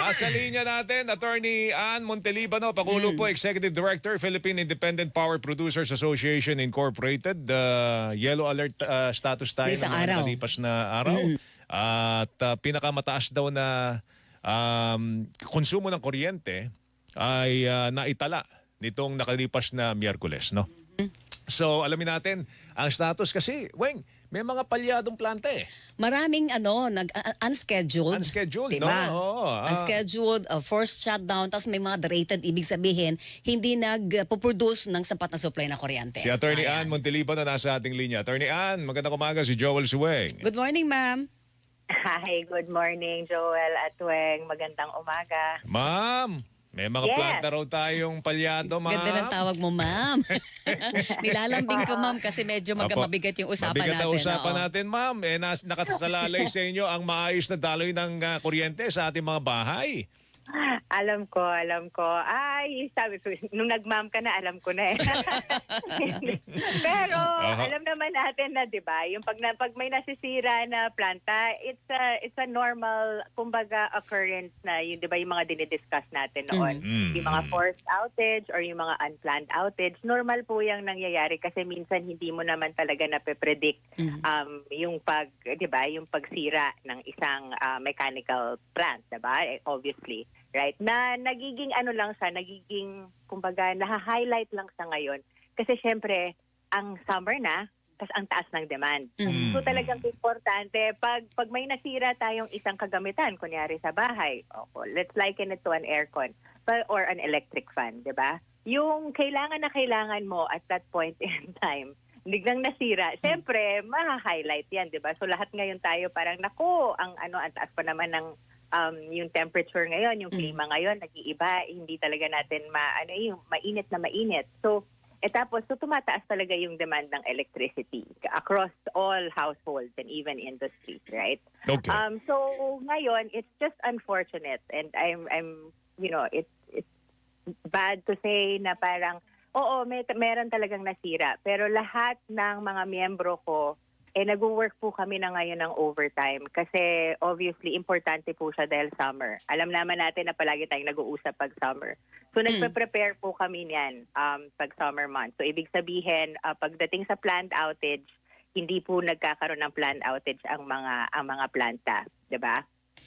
Nasa linya natin, Attorney Ann Montelibano, Pagulo po, Executive Director, Philippine Independent Power Producers Association Incorporated. The yellow alert uh, status tayo ng araw. na araw. At uh, pinakamataas daw na um, konsumo ng kuryente ay uh, naitala nitong nakalipas na Miyerkules, no? So, alamin natin ang status kasi, Weng, may mga palyadong planta eh. Maraming ano, nag uh, unscheduled. Unscheduled, diba? no? Oo, ah. Unscheduled, uh, forced shutdown, tapos may mga derated, ibig sabihin, hindi nag-produce ng sapat na supply na kuryente. Si Attorney Ayan. Ann Montelipo na nasa ating linya. Attorney Ann, magandang umaga si Joel Suweng. Good morning, ma'am. Hi, good morning, Joel at Weng. Magandang umaga. Ma'am, may mga Yes. planta raw tayong palyado, ma'am. Ganda ng tawag mo, ma'am. Nilalambing ko, ma'am, kasi medyo mag- mabigat yung usapan Mabigat natin. na usapan oo. natin, ma'am. Eh, nas, nakasalalay sa inyo ang maayos na daloy ng ah, kuryente sa ating mga bahay. Alam ko, alam ko. Ay, sabi ko, nung nag-ma'am ka na, alam ko na eh. Pero Aha. alam naman natin na, 'di ba, yung pag, na, pag may nasisira na planta, it's a it's a normal kumbaga occurrence na yung 'di ba yung mga dinidiscuss natin noon. Mm. Yung mga forced outage or yung mga unplanned outage, normal po yung nangyayari kasi minsan hindi mo naman talaga nape-predict Mhm. um, yung pag, 'di ba, yung pagsira ng isang ah, mechanical plant, 'di ba? Eh, Obviously, right? Na nagiging ano lang siya, nagiging kumbaga naha-highlight lang sa ngayon kasi syempre ang summer na, tas ang taas ng demand. Mhm. So talagang importante pag pag may nasira tayong isang kagamitan kunyari sa bahay, okay, let's liken it to an aircon or an electric fan, 'di ba? Yung kailangan na kailangan mo at that point in time, biglang nasira. Siyempre, ma-highlight 'yan, 'di ba? So lahat ngayon tayo parang nako, ang ano ang taas pa naman ng um, yung temperature ngayon, yung klima ngayon nag-iiba, hindi talaga natin ma ano eh, yung mainit na mainit. So eh tapos, so tumataas talaga yung demand ng electricity across all households and even industries, right? Okay. Um, so ngayon, it's just unfortunate and I'm, I'm, you know, it's, it's bad to say na parang, oo, may, meron talagang nasira. Pero lahat ng mga miyembro ko, eh nag-work po kami na ngayon ng overtime kasi obviously importante po siya dahil summer. Alam naman natin na palagi tayong nag-uusap pag summer. So nagpe-prepare po kami niyan um, pag summer month. So ibig sabihin, ah, pagdating sa planned outage, hindi po nagkakaroon ng planned outage ang mga ang mga planta, 'di ba?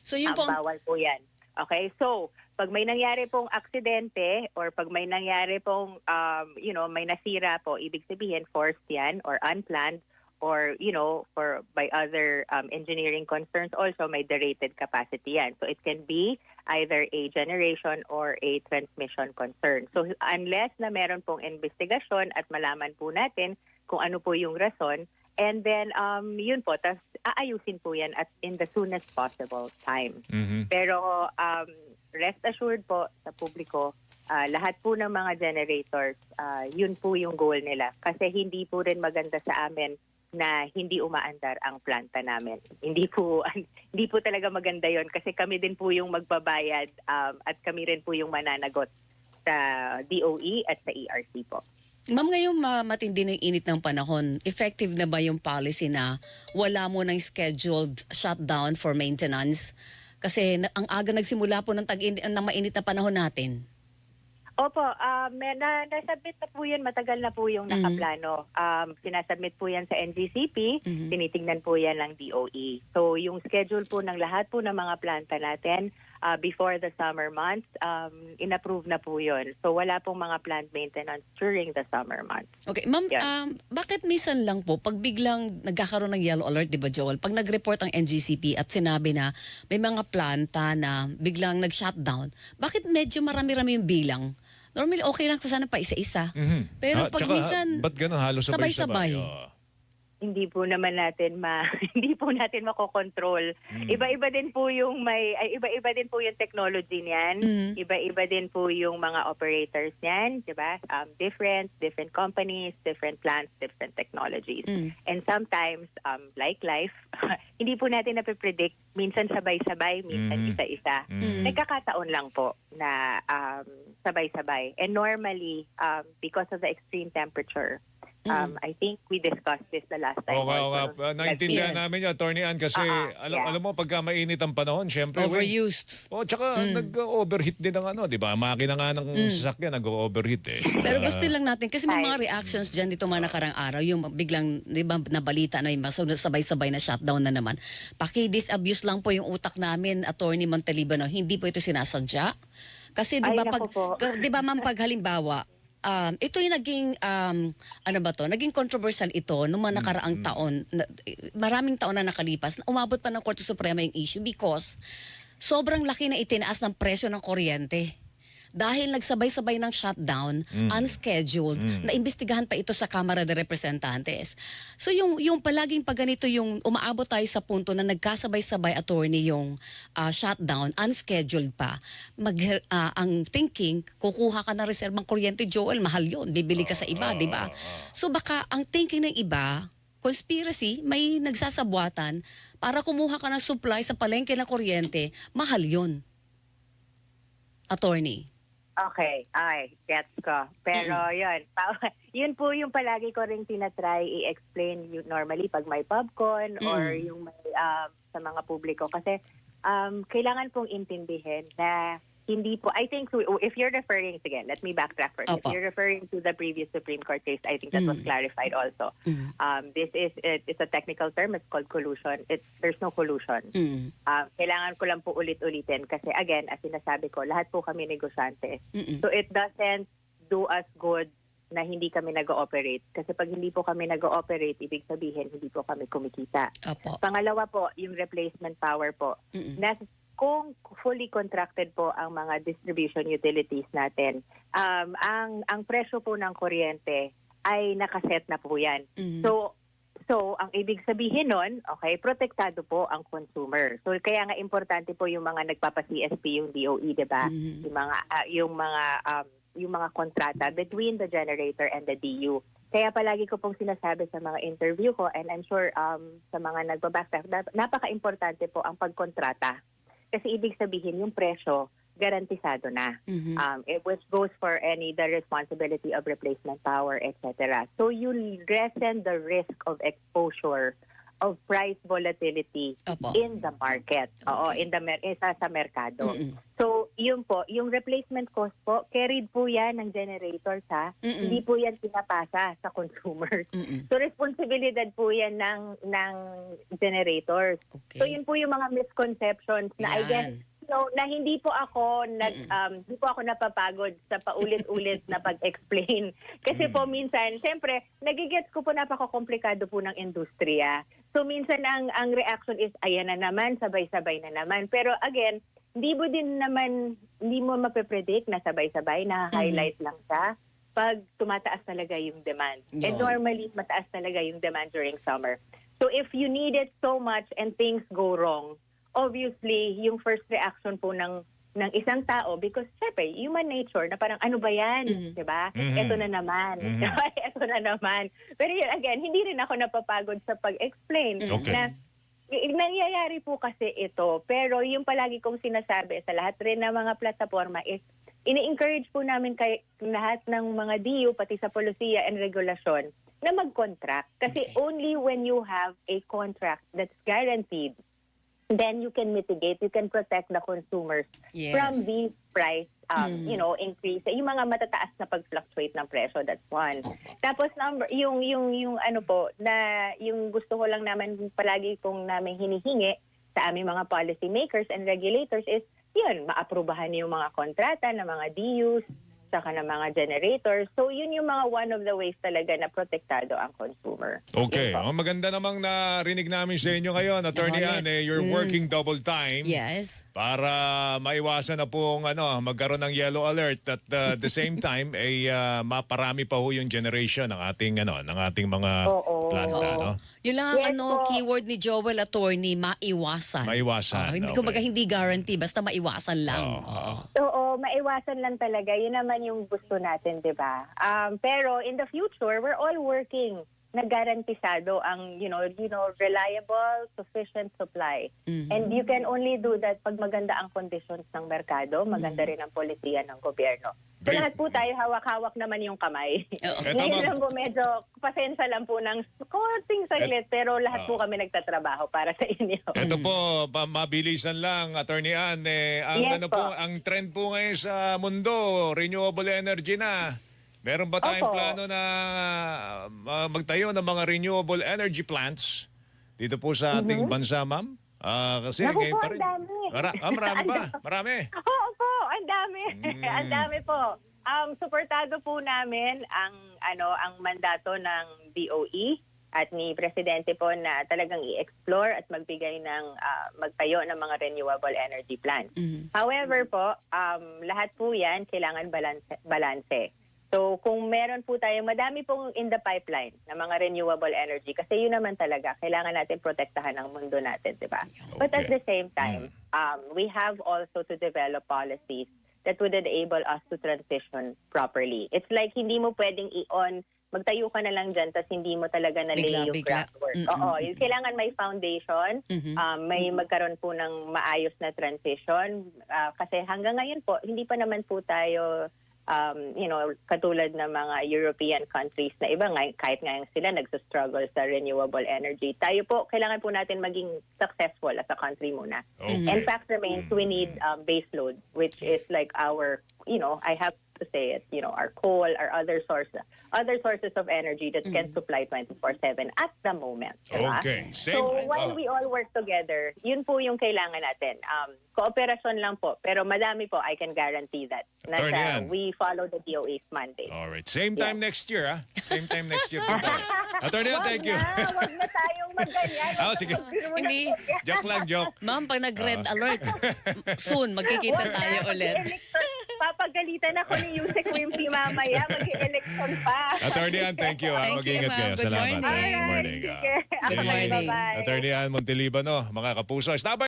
So yun po, ang- bawal po 'yan. Okay? So, pag may nangyari pong aksidente or pag may nangyari pong um, you know, may nasira po, ibig sabihin forced 'yan or unplanned or you know, for by other um, engineering concerns also may derated capacity 'yan. So it can be either a generation or a transmission concern. So unless na meron pong investigasyon at malaman po natin kung ano po yung rason, and then um, yun po, tas aayusin po yan at in the soonest possible time. Mhm. Pero um, rest assured po sa publiko, ah, lahat po ng mga generators, ah, yun po yung goal nila. Kasi hindi po rin maganda sa amin na hindi umaandar ang planta namin. Hindi po hindi po talaga maganda yon kasi kami din po yung magbabayad um, at kami rin po yung mananagot sa DOE at sa ERC po. ma'am, ngayong ma- matindi ng init ng panahon, effective na ba yung policy na wala mo ng scheduled shutdown for maintenance? Kasi na- ang aga nagsimula po ng, tag ng mainit na panahon natin. Opo, um, may na, nasubmit na po yun, matagal na po yung Mhm. nakaplano. Um, sinasubmit po yan sa NGCP, Mhm. tinitingnan po yan ng DOE. So yung schedule po ng lahat po ng mga planta natin uh, before the summer months, um, inapprove na po yun. So wala pong mga plant maintenance during the summer months. Okay, ma'am, um, bakit minsan lang po, pag biglang nagkakaroon ng yellow alert, di ba Joel, pag nag-report ang NGCP at sinabi na may mga planta na biglang nag-shutdown, bakit medyo marami-rami yung bilang? Normally, okay lang kung sana pa isa-isa. Mhm. Pero Ah, pag tsaka, minsan, ba't ganun halos sabay-sabay? sabay-sabay. Oo. Hindi po naman natin ma hindi po natin makokontrol. Mm. Iba-iba din po yung may ay, iba-iba din po yung technology niyan. Mm. Iba-iba din po yung mga operators niyan, 'di ba? Um, different different companies, different plants, different technologies. Mm. And sometimes um, like life, hindi po natin nape-predict minsan sabay-sabay, minsan Mm. isa-isa. Mm. Nagkakataon lang po na um, sabay-sabay. And normally, um, because of the extreme temperature, Um, I think we discussed this the last time. Oo nga, oo nga. Uh, naintindihan Yes. namin yun, Attorney Ann, kasi Ah, alam, yeah. alam mo, pagka mainit ang panahon, syempre, Overused. Oh, tsaka Mm. nag-overheat din ang ano, 'di ba? Makina nga ng sasakyan nag-overheat eh. Pero Ah, gusto lang natin, kasi may Ay. mga reactions dyan dito mga nakarang araw, yung biglang, di ba, nabalita na yung mga sabay-sabay na shutdown na naman. Paki-disabuse lang po yung utak namin, Attorney Montalibano, hindi po ito sinasadya. Kasi di Ay, ba, naku pag, po. ka- di ba ma'am, pag halimbawa, um, ito yung naging, um, ano ba to, naging controversial ito noong mga nakaraang taon. Na, maraming taon na nakalipas, na umabot pa ng Korte Suprema yung issue because sobrang laki na itinaas ng presyo ng kuryente. Dahil nagsabay-sabay ng shutdown, unscheduled, na imbestigahan pa ito sa Kamara de Representantes. So yung yung palaging pag ganito yung umaabot tayo sa punto na nagkasabay-sabay attorney yung ah, shutdown, unscheduled pa. Mag, ah, ang thinking, kukuha ka ng reserbang kuryente, Joel, mahal yun. Bibili ka sa iba, di ba? So baka ang thinking ng iba, conspiracy, may nagsasabwatan para kumuha ka ng supply sa palengke ng kuryente, mahal yun. Attorney. Okay, ay, gets ko. Pero yun, yun po yung palagi ko rin tinatry i-explain normally pag may popcorn or Mm. yung may um, sa mga publiko. Kasi um, kailangan pong intindihin na hindi po, I think, so- if you're referring, sige, let me backtrack first. Opo. If you're referring to the previous Supreme Court case, I think that was Mm. clarified also. Mm. Um, this is, it, it's a technical term, it's called collusion. It's, there's no collusion. Mm. Um, kailangan ko lang po ulit-ulitin kasi again, as sinasabi ko, lahat po kami negosyante. Mm-mm. So it doesn't do us good na hindi kami nag-ooperate. Kasi pag hindi po kami nag-ooperate, ibig sabihin hindi po kami kumikita. Opo. Pangalawa po, yung replacement power po. Mm-mm. Na, kung fully contracted po ang mga distribution utilities natin, um, ang ang presyo po ng kuryente ay nakaset na po yan. Mm. So, so ang ibig sabihin nun, okay, protektado po ang consumer. So kaya nga importante po yung mga nagpapa-CSP, yung DOE, 'di ba? Mhm. Yung mga ah, yung mga um, yung mga kontrata between the generator and the DU. Kaya palagi ko pong sinasabi sa mga interview ko and I'm sure um, sa mga nagbabasa, nap- napaka-importante po ang pagkontrata. Kasi ibig sabihin yung presyo garantisado na Mhm. um, it, which goes for any the responsibility of replacement power, etc. So you lessen the risk of exposure of price volatility Opo. in the market. Oo, in the mer- isa sa merkado. Mm-mm. So, yun po, yung replacement cost po, carried po yan ng generators ha. Mm-mm. Hindi po yan pinapasa sa consumers. Mm-mm. So, responsibilidad po yan ng, ng generators. Okay. So, yun po yung mga misconceptions na I Yan. guess No, na hindi po ako nag um, hindi po ako napapagod sa paulit-ulit na pag-explain. Kasi po minsan, siyempre, nagigets ko po napaka-komplikado po ng industriya. So minsan ang ang reaction is ayan na naman, sabay-sabay na naman. Pero again, hindi mo din naman hindi mo mape-predict na sabay-sabay na highlight lang siya pag tumataas talaga yung demand. And Yun. normally mataas talaga yung demand during summer. So if you need it so much and things go wrong, obviously, yung first reaction po ng ng isang tao because syempre human nature na parang ano ba yan, Mhm. 'di ba? Mhm. Ito na naman. Mhm. Ito na naman. Pero yun, again, hindi rin ako napapagod sa pag-explain Okay. na nangyayari po kasi ito. Pero yung palagi kong sinasabi sa lahat rin ng mga plataforma is ini-encourage po namin kay lahat ng mga DU pati sa polisiya and regulasyon na mag-contract. Kasi Okay. only when you have a contract that's guaranteed then you can mitigate, you can protect the consumers Yes. from these price, um, Mm. you know, increase. Yung mga matataas na pag-fluctuate ng presyo, that's one. Tapos number, yung, yung, yung ano po, na yung gusto ko lang naman palagi kong namin hinihingi sa aming mga policy makers and regulators is, yun, maaprubahan yung mga kontrata ng mga DUs, saka ng mga generators. So yun yung mga one of the ways talaga na protektado ang consumer. Okay. Yun po. Oh, maganda namang narinig namin sa inyo ngayon, Attorney Nakulit. Ann, eh, you're Mm. working double time. Yes. para maiwasan na pong ano, magkaroon ng yellow alert at uh, the same time ay uh, maparami pa ho yung generation ng ating ano ng ating mga Oo. planta Oo. no. Yun lang ang Yes ano, po. keyword ni Joel Attorney, maiwasan. Maiwasan, Oh, hindi okay. kumbaga hindi guarantee, basta maiwasan lang. Oo, Oo. Maiwasan lang talaga. Yun naman yung gusto natin, di ba? Um, pero in the future, we're all working nagarantisado ang you know you know reliable sufficient supply Mhm. and you can only do that pag maganda ang conditions ng merkado maganda rin ang polisiya ng gobyerno so lahat po tayo hawak-hawak naman yung kamay. Eto, ngayon lang po medyo pasensya lang po ng konting saglit pero lahat po Oo. kami nagtatrabaho para sa inyo Ito po, pa- mabilisan lang, Attorney Ann, eh, ang Yes ano po, po. ang trend po ngayon sa mundo, renewable energy na. Meron ba tayong Opo. plano na uh, magtayo ng mga renewable energy plants dito po sa ating bansa, ma'am? Ah, kasi. Naku ngayon po, pa ang rin. dami. Mara- ah, marami Ang ba? dami. Marami. Oo po, ang dami. Mm. ang dami po. Um, suportado po namin ang ano ang mandato ng DOE at ni presidente po na talagang i-explore at magbigay ng ah, magtayo ng mga renewable energy plants. Mhm. However po, um, lahat po 'yan kailangan balance. balance. So kung meron po tayo, madami pong in the pipeline na mga renewable energy kasi yun naman talaga, kailangan natin protektahan ang mundo natin, di ba? But at Okay. the same time, um, we have also to develop policies that would enable us to transition properly. It's like hindi mo pwedeng i-on, magtayo ka na lang dyan, tapos hindi mo talaga na-lay Bigla, yung bigla. groundwork. Mm-mm, Oo, mm-mm. yung kailangan may foundation, Mhm. um, may magkaroon po ng maayos na transition. Ah, kasi hanggang ngayon po, hindi pa naman po tayo um, you know, katulad ng mga European countries na iba, ngay- kahit ngayon sila nagsustruggle sa renewable energy. Tayo po, kailangan po natin maging successful as a country muna. Okay. And fact remains, we need um, base load, which is like our, you know, I have say it, you know, our coal, our other sources, other sources of energy that can supply 24/7 at the moment. diba? Okay. Same. So while Oh. we all work together, yun po yung kailangan natin. Um, kooperasyon lang po, pero madami po, I can guarantee that. Na Attorney siya, Ann. we follow the DOE's mandate. Alright. Same time next year, ah. Same time next year. Attorney thank you. na, wag na tayong magganyan. Ah, sige. Hindi. joke lang, joke. Ma'am, pag nag-red Ah. alert, soon, magkikita tayo ulit. Papagalitan ako ni Yusek Wimpy mamaya, mag-election pa. Attorney Ann, thank you. Ah. Thank you, Mag-ingat ma'am. kayo. Good Salamat. morning. Good morning. ah. sige. Good Sige. morning. Bye-bye. Attorney Ann Montelibano, mga kapuso. Stop